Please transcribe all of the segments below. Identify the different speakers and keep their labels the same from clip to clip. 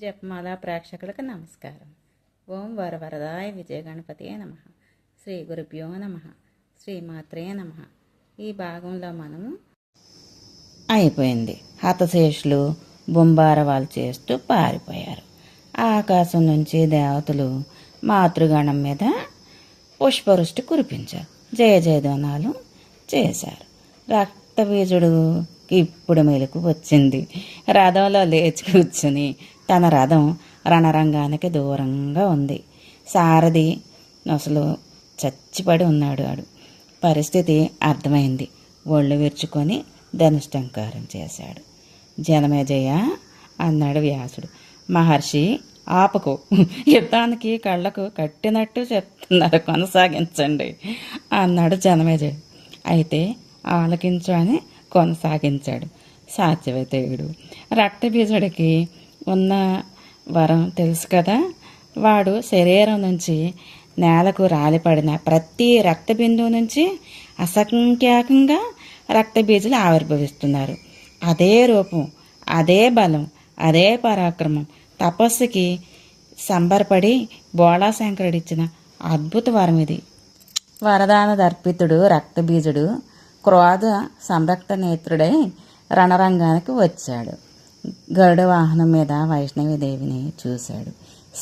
Speaker 1: జపమాల ప్రేక్షకులకు నమస్కారం. ఓం వరవరదాయ విజయ నమ. శ్రీ గురుభ్యో నమ. శ్రీమాత్రే నమ. ఈ భాగంలో మనము అయిపోయింది. హతశేషులు బొంబారవాలు చేస్తూ పారిపోయారు. ఆకాశం నుంచి దేవతలు మాతృగణం మీద పుష్పవృష్టి కురిపించారు. జయ జయధ్వనాలు చేశారు. రక్తబీజుడు ఇప్పుడు మెలకు వచ్చింది. రథంలో లేచి కూర్చుని తన రథం రణరంగానికి దూరంగా ఉంది. సారథి అసలు చచ్చిపడి ఉన్నాడు ఆడు. పరిస్థితి అర్థమైంది. ఒళ్ళు విరుచుకొని ధనుష్టంకారం చేశాడు. జనమేజయ అన్నాడు వ్యాసుడు. మహర్షి ఆపకు. యుద్ధానికి కళ్ళకు కట్టినట్టు చెప్తున్నారు. కొనసాగించండి అన్నాడు జనమేజయ అయితే ఆలకించు అని కొనసాగించాడు. సాత్యవతేయుడు రక్తబీజుడికి ఉన్న వరం తెలుసు కదా? వాడు శరీరం నుంచి నేలకు రాలిపడిన ప్రతి రక్త బిందువు నుంచి అసంఖ్యాకంగా రక్తబీజులు ఆవిర్భవిస్తున్నారు. అదే రూపం అదే బలం అదే పరాక్రమం తపస్సుకి సంబరపడి బోళాశంకరుడిచ్చిన అద్భుత వరం ఇది. వరదాన దర్పితుడు రక్తబీజుడు క్రోధ సంరక్త నేత్రుడై రణరంగానికి వచ్చాడు. గరుడ వాహనం మీద వైష్ణవీదేవిని చూశాడు.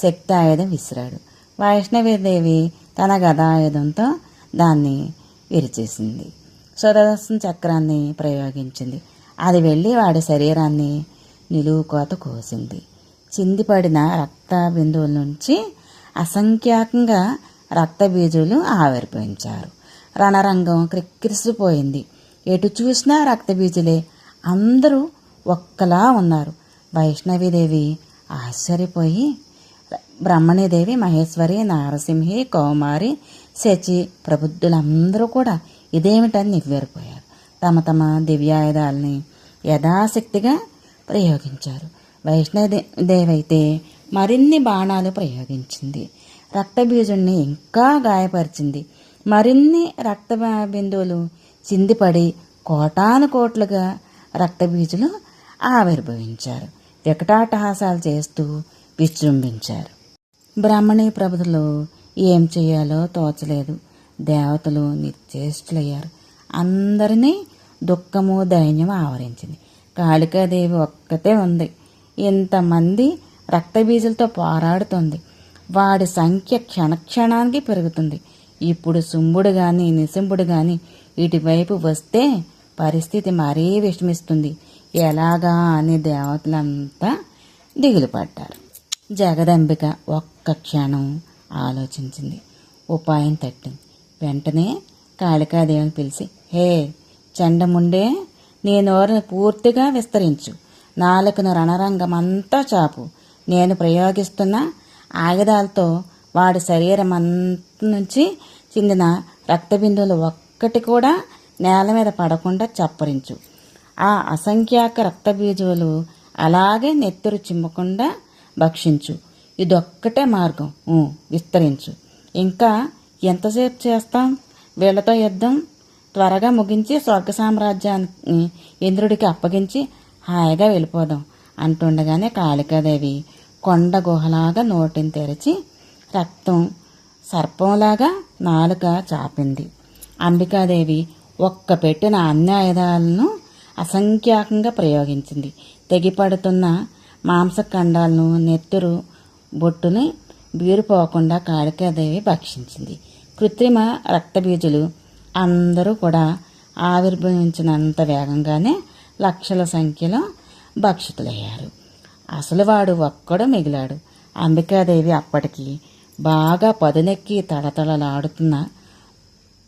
Speaker 1: శక్తి ఆయుధం విసిరాడు. వైష్ణవీదేవి తన గదాయుధంతో దాన్ని విరిచేసింది. సుదర్శన చక్రాన్ని ప్రయోగించింది. అది వెళ్ళి వాడి శరీరాన్ని నిలువు కోత కోసింది. చిందిపడిన రక్త బిందువుల నుంచి అసంఖ్యాకంగా రక్త బీజులు ఆవిర్భవించారు. రణరంగం క్రిక్కిరిసిపోయింది. ఎటు చూసినా రక్తబీజులే అందరూ ఒక్కలా ఉన్నారు. వైష్ణవీదేవి ఆశ్చర్యపోయి బ్రహ్మణీదేవి మహేశ్వరి నారసింహి కౌమారి శచి ప్రబుద్ధులందరూ కూడా ఇదేమిటని నివ్వేరిపోయారు తమ తమ దివ్యాయుధాలని యథాశక్తిగా ప్రయోగించారు. వైష్ణవదేవి అయితే మరిన్ని బాణాలు ప్రయోగించింది. రక్తబీజుణ్ణి ఇంకా గాయపరిచింది. మరిన్ని రక్త బిందువులు చిందిపడి కోటాను కోట్లుగా రక్తబీజులు ఆవిర్భవించారు. వికటాటహాసాలు చేస్తూ విజృంభించారు. బ్రాహ్మణి ప్రభుతులు ఏం చేయాలో తోచలేదు. దేవతలు నిశ్చేష్టులయ్యారు అందరినీ దుఃఖము దైన్యం ఆవరించింది. కాళికాదేవి ఒక్కతే ఉంది. ఇంతమంది రక్తబీజులతో పోరాడుతుంది. వాడి సంఖ్య క్షణక్షణానికి పెరుగుతుంది. ఇప్పుడు శుంభుడు గాని నిశంబుడు గాని ఇటువైపు వస్తే పరిస్థితి మరీ విషమిస్తుంది. ఎలాగా అని దేవతలంతా దిగులు పడ్డారు. జగదంబిక ఒక్క క్షణం ఆలోచించింది. ఉపాయం తట్టింది. వెంటనే కాళికాదేవిని పిలిచి హే చండముండే నీ నోరును పూర్తిగా విస్తరించు. నాలుకను రణరంగమంతా చాపు. నేను ప్రయోగిస్తున్న ఆయుధాలతో వాడి శరీరం అంత నుంచి చెందిన రక్తబిందువులు ఒక్కటి కూడా నేల మీద పడకుండా చప్పరించు. ఆ అసంఖ్యాక రక్తబీజువులు అలాగే నెత్తురు చిమ్మకుండా భక్షించు. ఇదొక్కటే మార్గం. విస్తరించు. ఇంకా ఎంతసేపు చేస్తాం? వీళ్ళతో యుద్ధం? త్వరగా ముగించి స్వర్గ సామ్రాజ్యాన్ని ఇంద్రుడికి అప్పగించి హాయిగా వెళ్ళిపోదాం అంటుండగానే కాళికాదేవి కొండ గుహలాగా నోటిని తెరిచి రక్తం సర్పంలాగా నాలుక చాపింది. అంబికాదేవి ఒక్క పెట్టిన అన్ని ఆయుధాలను అసంఖ్యాకంగా ప్రయోగించింది. తెగిపడుతున్న మాంసఖండాలను నెత్తురు బొట్టుని బీరుపోకుండా కాళికాదేవి భక్షించింది. కృత్రిమ రక్తబీజులు అందరూ కూడా ఆవిర్భవించినంత వేగంగానే లక్షల సంఖ్యలో భక్షితులయ్యారు. అసలు వాడు ఒక్కడు మిగిలాడు. అంబికాదేవి అప్పటికి బాగా పదునెక్కి తడతడలాడుతున్న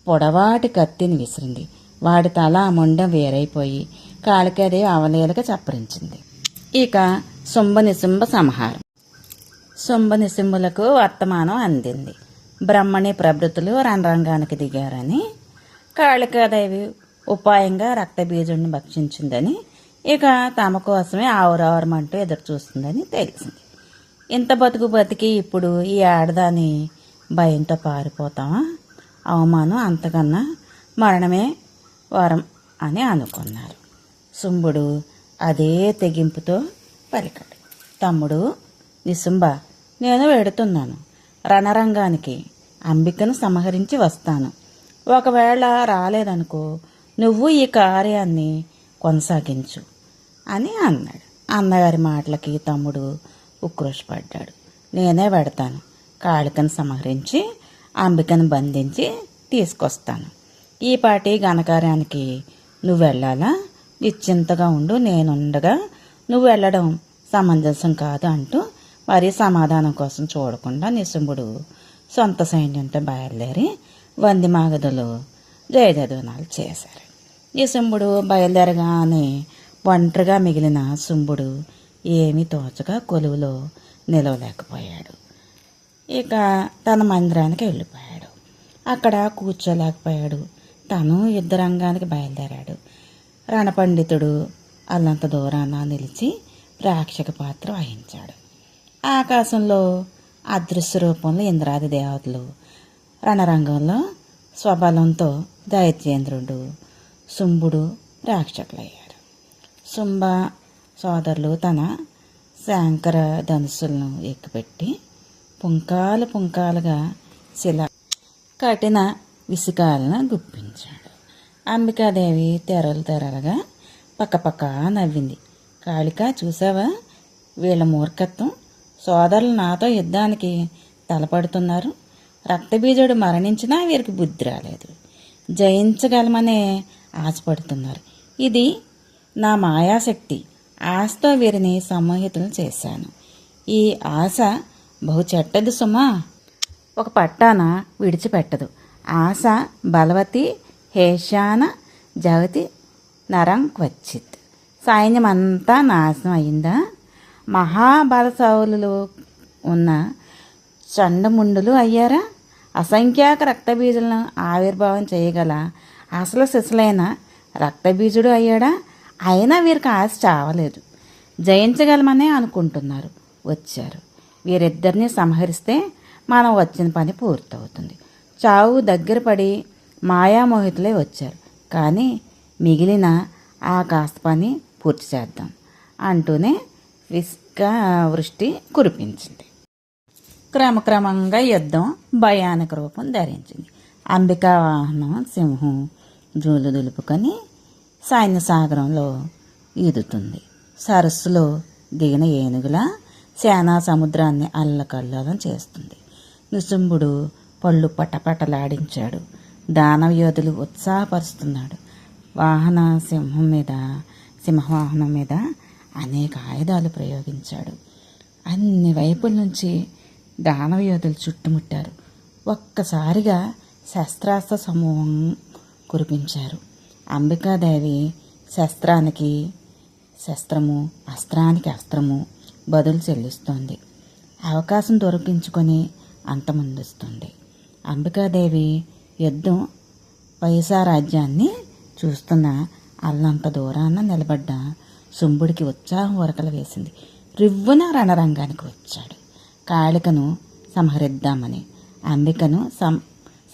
Speaker 1: పొడవాటి కత్తిని విసిరింది. వాడి తల మొండం వేరైపోయి కాళికాదేవి అవలీలగా చప్పరించింది. ఇక శుంభనిశుంభ సంహారం. శుంభనిశుంభులకు వర్తమానం అందింది. బ్రహ్మణి ప్రభృతులు రణరంగానికి దిగారని కాళికాదేవి ఉపాయంగా రక్తబీజుడిని భక్షించిందని ఇక తమ కోసమే ఆవురావరమంటూ ఎదురు చూస్తుందని తెలిసింది. ఇంత బతుకు బతికి ఇప్పుడు ఈ ఆడదాని భయంతో పారిపోతామా? అవమానం అంతకన్నా మరణమే వరం అని అనుకున్నారు. శుంభుడు అదే తెగింపుతో పలికాడు తమ్ముడు నిశుంభ నేను వెడుతున్నాను. రణరంగానికి అంబికను సంహరించి వస్తాను. ఒకవేళ రాలేదనుకో నువ్వు ఈ కార్యాన్ని కొనసాగించు అని అన్నాడు. అన్నగారి మాటలకి తమ్ముడు ఉక్రోషపడ్డాడు నేనే పెడతాను. కాళికను సంహరించి అంబికను బంధించి తీసుకొస్తాను. ఈ పాటి ఘనకార్యానికి నువ్వు వెళ్ళాలా? నిశ్చింతగా ఉండు నేనుండగా నువ్వు వెళ్ళడం సమంజసం కాదు అంటూ మరి సమాధానం కోసం చూడకుండా నిశుంభుడు సొంత సైన్యంతో బయలుదేరి వంది మాగదులు జయజదునాలు చేశారు. నిశుంభుడు బయలుదేరగానే ఒంటరిగా మిగిలిన శుంభుడు ఏమీ తోచక కొలువులో నిలవలేకపోయాడు. ఇక తన మందిరానికి వెళ్ళిపోయాడు. అక్కడ కూర్చోలేకపోయాడు. తను యుద్ధరంగానికి బయలుదేరాడు. రణపండితుడు అల్లంత దూరాన నిలిచి ప్రేక్షక పాత్ర వహించాడు. ఆకాశంలో అదృశ్య రూపంలో ఇంద్రాది దేవతలు రణరంగంలో స్వబలంతో దైత్యేంద్రుడు శుంభుడు ప్రేక్షకులయ్యారు. శుంభ సోదరులు తన శాంకర ధనుసులను ఎక్కిపెట్టి పుంకాలు పుంకాలుగా శిల కఠిన విసుకాలను గుప్పించాడు. అంబికాదేవి తెరలు తెరలుగా పక్కపక్క నవ్వింది. కాళిక చూసావా వీళ్ళ మూర్ఖత్వం? సోదరులు నాతో యుద్ధానికి తలపడుతున్నారు. రక్తబీజుడు మరణించినా వీరికి బుద్ధి రాలేదు. జయించగలమనే ఆశపడుతున్నారు. ఇది నా మాయాశక్తి. ఆశతో వీరిని సమ్మోహితులు చేశాను. ఈ ఆశ బహు చెడ్డది సుమా. ఒక పట్టాన విడిచిపెట్టదు. ఆశ బలవతి హేషాన జగతి నరం క్వచిత్ సైన్యమంతా నాశనం అయిందా? మహాబలసౌలులు ఉన్న చండముండులు అయ్యారా? అసంఖ్యాక రక్తబీజులను ఆవిర్భావం చేయగల అసలు శిశులైన రక్తబీజుడు అయ్యాడా? అయినా వీరికి ఆశ చావలేదు జయించగలమనే అనుకుంటున్నారు. వచ్చారు. వీరిద్దరిని సంహరిస్తే మనం వచ్చిన పని పూర్తవుతుంది. చావు దగ్గర పడి మాయామోహితులే వచ్చారు. కానీ మిగిలిన ఆ కాస్త పని పూర్తి చేద్దాం అంటూనే విస్క వృష్టి కురిపించింది. క్రమక్రమంగా యుద్ధం భయానక రూపం ధరించింది. అంబికా వాహనం సింహం జూలు దులుపుకొని సైన్య సాగరంలో ఈదుతుంది. సరస్సులో దిగిన ఏనుగుల సేనా సముద్రాన్ని అల్లకల్లోలం చేస్తుంది. నిశుంభుడు పళ్ళు పటపటలాడించాడు. దానవయోధులు ఉత్సాహపరుస్తున్నాడు. వాహన సింహం మీద సింహవాహనం మీద అనేక ఆయుధాలు ప్రయోగించాడు. అన్ని వైపుల నుంచి దానవయోధులు చుట్టుముట్టారు. ఒక్కసారిగా శస్త్రాస్త్ర సమూహం కురిపించారు. అంబికాదేవి శస్త్రానికి శస్త్రము అస్త్రానికి అస్త్రము బదులు చెల్లిస్తోంది. అవకాశం దొరికించుకొని అంతమందిస్తుంది అంబికాదేవి యుద్ధం పైసా రాజ్యాన్ని చూస్తున్న అల్లంత దూరాన నిలబడ్డ శుంభుడికి ఉత్సాహం ఉరకలు వేసింది. రివ్వున రణరంగానికి వచ్చాడు. కాళికను సంహరిద్దామని అంబికను సం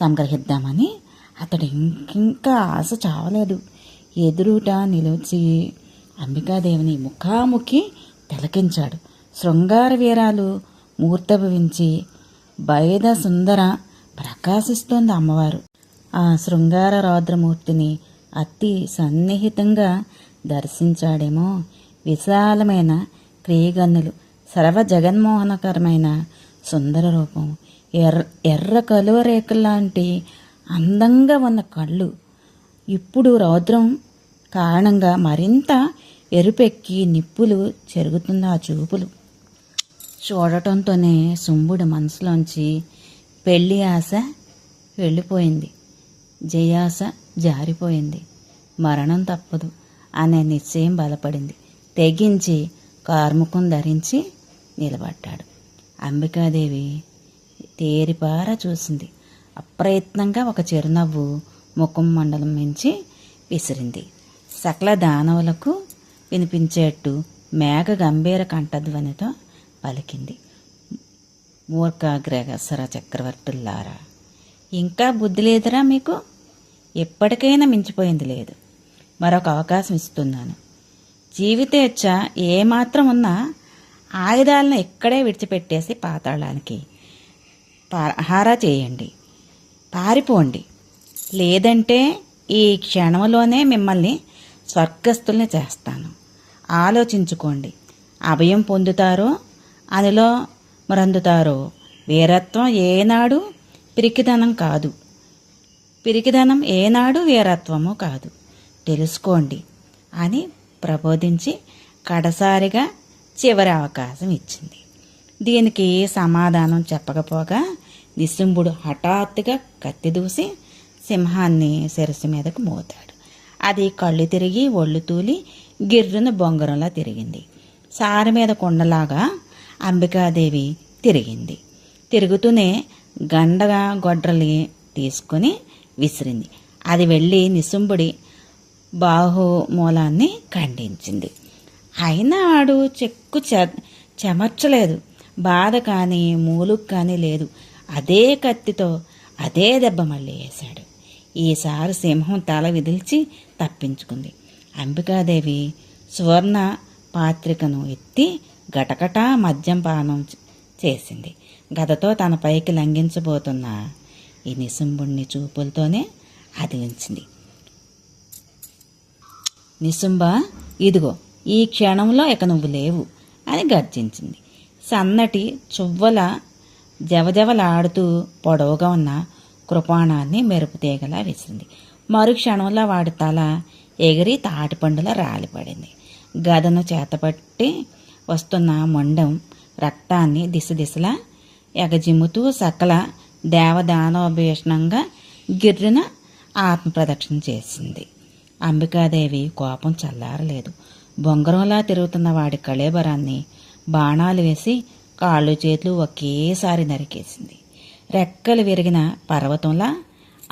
Speaker 1: సంగ్రహిద్దామని అతడు ఇంకింకా ఆశ చావలేదు. ఎదురుట నిలిచి అంబికాదేవిని ముఖాముఖి తిలకించాడు. శృంగార వీరాలు మూర్తభవించి బయద సుందర ప్రకాశిస్తోంది అమ్మవారు. ఆ శృంగార రౌద్రమూర్తిని అతి సన్నిహితంగా దర్శించాడేమో విశాలమైన క్రియగన్నులు సర్వ జగన్మోహనకరమైన సుందర రూపం. ఎర్ర ఎర్ర కలువ రేకుల్లాంటి అందంగా ఉన్న కళ్ళు ఇప్పుడు రౌద్రం కారణంగా మరింత ఎరుపెక్కి నిప్పులు చెరుగుతున్న ఆ చూపులు. చూడటంతోనే శుంభుడు మనసులోంచి పెళ్ళి ఆశ వెళ్ళిపోయింది. జయాశ జారిపోయింది. మరణం తప్పదు అనే నిశ్చయం బలపడింది. తెగించి కార్ముకం ధరించి నిలబడ్డాడు. అంబికాదేవి తేరిపార చూసింది. అప్రయత్నంగా ఒక చిరునవ్వు ముఖం మండలం మించి విసిరింది. సకల దానవులకు వినిపించేట్టు మేఘ గంభీర కంఠధ్వనితో పలికింది. మూర్ఖాగ్రగసర చక్రవర్తుల్లారా ఇంకా బుద్ధి లేదురా మీకు? ఎప్పటికైనా మించిపోయింది లేదు. మరొక అవకాశం ఇస్తున్నాను. జీవితేచ్ఛ ఏమాత్రం ఉన్నా ఆయుధాలను ఇక్కడే విడిచిపెట్టేసి పాతాళానికి పహారా చేయండి. పారిపోండి. లేదంటే ఈ క్షణంలోనే మిమ్మల్ని స్వర్గస్థుల్ని చేస్తాను. ఆలోచించుకోండి. అభయం పొందుతారో అనిలో మరందుతారో వీరత్వం ఏనాడు పిరికిదనం కాదు. పిరికిదనం ఏనాడు వీరత్వము కాదు. తెలుసుకోండి అని ప్రబోధించి కడసారిగా చివరి అవకాశం ఇచ్చింది. దీనికి సమాధానం చెప్పకపోగా నిశుంభుడు హఠాత్తుగా కత్తి దూసి సింహాన్ని శిరస్సు మీదకు మోతాడు. అది కళ్ళు తిరిగి ఒళ్ళు తూలి గిర్రున బొంగరంలా తిరిగింది. సారి మీద కొండలాగా అంబికాదేవి తిరిగింది. తిరుగుతూనే గండగా గొడ్రలి తీసుకుని విసిరింది. అది వెళ్ళి నిశుంభుడి బాహుమూలాన్ని ఖండించింది. అయినా వాడు చెక్కు చె చెమర్చలేదు. బాధ కానీ మూలుగు కానీ లేదు. అదే కత్తితో అదే దెబ్బ మళ్ళీ వేశాడు. ఈసారి సింహం తల విదిల్చి తప్పించుకుంది. అంబికాదేవి సువర్ణ పాత్రికను ఎత్తి గటగటా మద్యం పానం చేసింది. గదతో తన పైకి లంఘించబోతున్న ఈ నిశుంభుణ్ణి చూపులతోనే అది ఉంచింది. నిశుంభ ఇదిగో ఈ క్షణంలో ఇక నువ్వు లేవు అని గర్జించింది. సన్నటి చువ్వల జవజవలాడుతూ పొడవుగా ఉన్న కృపాణాన్ని మెరుపుతీగలా వేసింది. మరుక్షణంలో మరు క్షణంలో వాడి తల ఎగిరి తాటిపండులా రాలిపడింది గదను చేతపట్టి వస్తున్న మొండం రక్తాన్ని దిశ దిశలా ఎగజిమ్ముతూ సకల దేవదానోభీషణంగా గిర్రిన ఆత్మప్రదక్షిణ చేసింది. అంబికాదేవి కోపం చల్లారలేదు. బొంగరంలా తిరుగుతున్న వాడి కళేబరాన్ని బాణాలు వేసి కాళ్ళు చేతులు ఒకేసారి నరికేసింది. రెక్కలు విరిగిన పర్వతంలా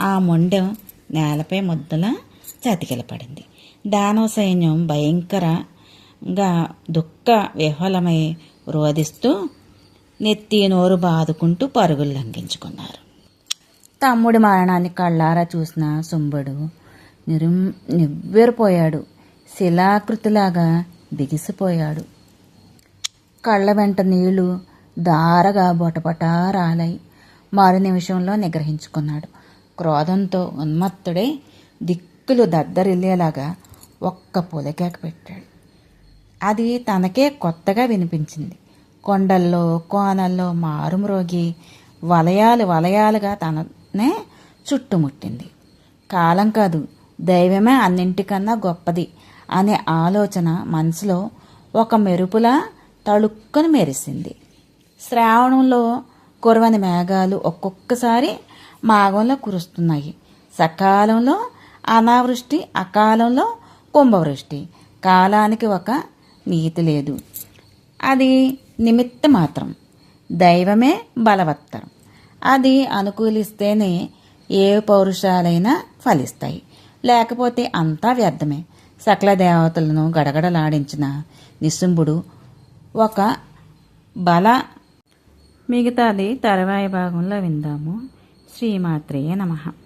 Speaker 1: ఆ మొండెం నేలపై ముద్దలా చతికిలపడింది. దానవ సైన్యం భయంకరంగా దుఃఖ విహ్వలమై రోధిస్తూ నెత్తి నోరు బాదుకుంటూ పరుగులు లంఘించుకున్నారు. తమ్ముడి మరణాన్ని కళ్ళారా చూసిన సుంబుడు నిరుం నివ్వెరిపోయాడు. శిలాకృతిలాగా బిగిసిపోయాడు. కళ్ళ వెంట నీళ్ళు దారగా బొటపటా రాలాయి మరు నిమిషంలో నిగ్రహించుకున్నాడు. క్రోధంతో ఉన్మత్తుడై దిక్కులు దద్దరిల్లేలాగా ఒక్క పొలకేక పెట్టాడు. అది తనకే కొత్తగా వినిపించింది. కొండల్లో కోనల్లో మారుమ్రోగి వలయాలు వలయాలుగా తననే చుట్టుముట్టింది. కాలం కాదు దైవమే అన్నింటికన్నా గొప్పది అనే ఆలోచన మనసులో ఒక మెరుపులా తళుక్కను మెరిసింది. శ్రావణంలో కురవని మేఘాలు ఒక్కొక్కసారి మాఘంలో కురుస్తున్నాయి. సకాలంలో అనావృష్టి అకాలంలో కుంభవృష్టి. కాలానికి ఒక నీతి లేదు. అది నిమిత్త మాత్రం. దైవమే బలవత్తరం. అది అనుకూలిస్తేనే ఏ పౌరుషాలైనా ఫలిస్తాయి. లేకపోతే అంతా వ్యర్థమే. సకల దేవతలను గడగడలాడించిన నిశుంభుడు ఒక బల మిగతాది తర్వాయి భాగంలో విందాము. శ్రీమాత్రేయ నమః.